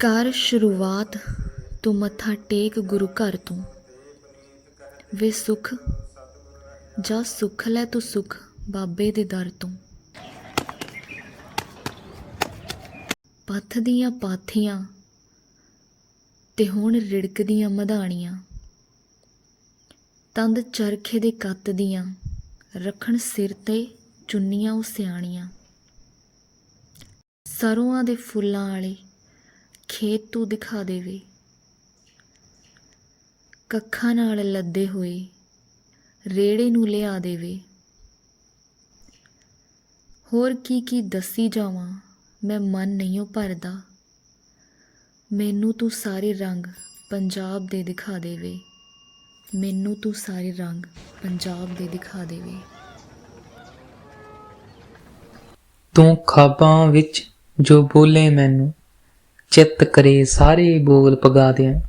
ਕਰ ਸ਼ੁਰੂਆਤ ਤੂੰ ਮੱਥਾ ਟੇਕ ਗੁਰੂ ਘਰ ਤੋਂ। ਵੇ ਸੁਖ, ਜਾ ਸੁਖ ਲੈ ਤੂੰ ਸੁਖ ਬਾਬੇ ਦੇ ਦਰ ਤੋਂ। ਪੱਥ ਦੀਆਂ ਪਾਥੀਆਂ ਤੇ ਹੁਣ ਰਿੜਕਦੀਆਂ ਮਧਾਣੀਆਂ। ਤੰਦ ਚਰਖੇ ਦੇ ਕੱਤ ਦੀਆਂ, ਰੱਖਣ ਸਿਰ ਤੇ ਚੁੰਨੀਆਂ ਉਹ ਸਿਆਣੀਆਂ। ਸਰੋਆਂ ਦੇ ਫੁੱਲਾਂ ਵਾਲੇ ਖੇਤ ਤੂੰ ਦਿਖਾ ਦੇਵੇ। ਕੱਖਾਂ ਨਾਲ ਲੱਦੇ ਹੋਏ ਰੇੜੇ ਨੂੰ ਲਿਆ ਦੇਵੇ। ਹੋਰ ਕੀ ਕੀ ਦੱਸੀ ਜਾਵਾਂ, ਮੈਂ ਮਨ ਨਹੀਂ ਭਰਦਾ। ਮੈਨੂੰ ਤੂੰ ਸਾਰੇ ਰੰਗ ਪੰਜਾਬ ਦੇ ਦਿਖਾ ਦੇਵੇ। ਮੈਨੂੰ ਤੂੰ ਸਾਰੇ ਰੰਗ ਪੰਜਾਬ ਦੇ ਦਿਖਾ ਦੇਵੇ। ਤੂੰ ਖਾਬਾਂ ਵਿੱਚ ਜੋ ਬੋਲੇ ਮੈਨੂੰ ਚਿੱਤ ਕਰੇ, ਸਾਰੇ ਬੋਲ ਪਗਾ ਦਿਆਂ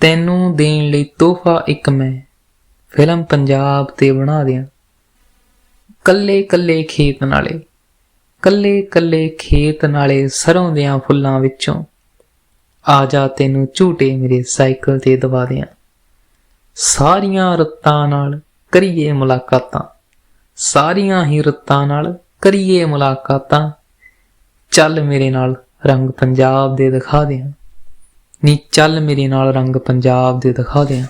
ਤੈਨੂੰ ਦੇਣ ਲਈ ਤੋਹਫਾ ਇੱਕ ਮੈਂ, ਫਿਲਮ ਪੰਜਾਬ ਤੇ ਬਣਾ ਦਿਆਂ। ਕੱਲੇ ਕੱਲੇ ਖੇਤ ਨਾਲੇ ਕੱਲੇ ਕੱਲੇ ਖੇਤ ਨਾਲੇ ਸਰੋਂ ਦਿਆਂ ਫੁੱਲਾਂ ਵਿੱਚੋਂ ਆ ਜਾ ਤੈਨੂੰ ਝੂਟੇ ਮੇਰੇ ਸਾਈਕਲ ਤੇ ਦਵਾ ਦਿਆਂ। ਸਾਰੀਆਂ ਰੁੱਤਾਂ ਨਾਲ ਕਰੀਏ ਮੁਲਾਕਾਤਾਂ, ਸਾਰੀਆਂ ਹੀ ਰੁੱਤਾਂ ਨਾਲ ਕਰੀਏ ਮੁਲਾਕਾਤਾਂ। ਚੱਲ ਮੇਰੇ ਨਾਲ ਰੰਗ ਪੰਜਾਬ ਦੇ ਦਿਖਾ ਦਿਆਂ। ਨੀ ਚੱਲ ਮੇਰੇ ਨਾਲ ਰੰਗ ਪੰਜਾਬ ਦੇ ਦਿਖਾ ਦਿਆਂ।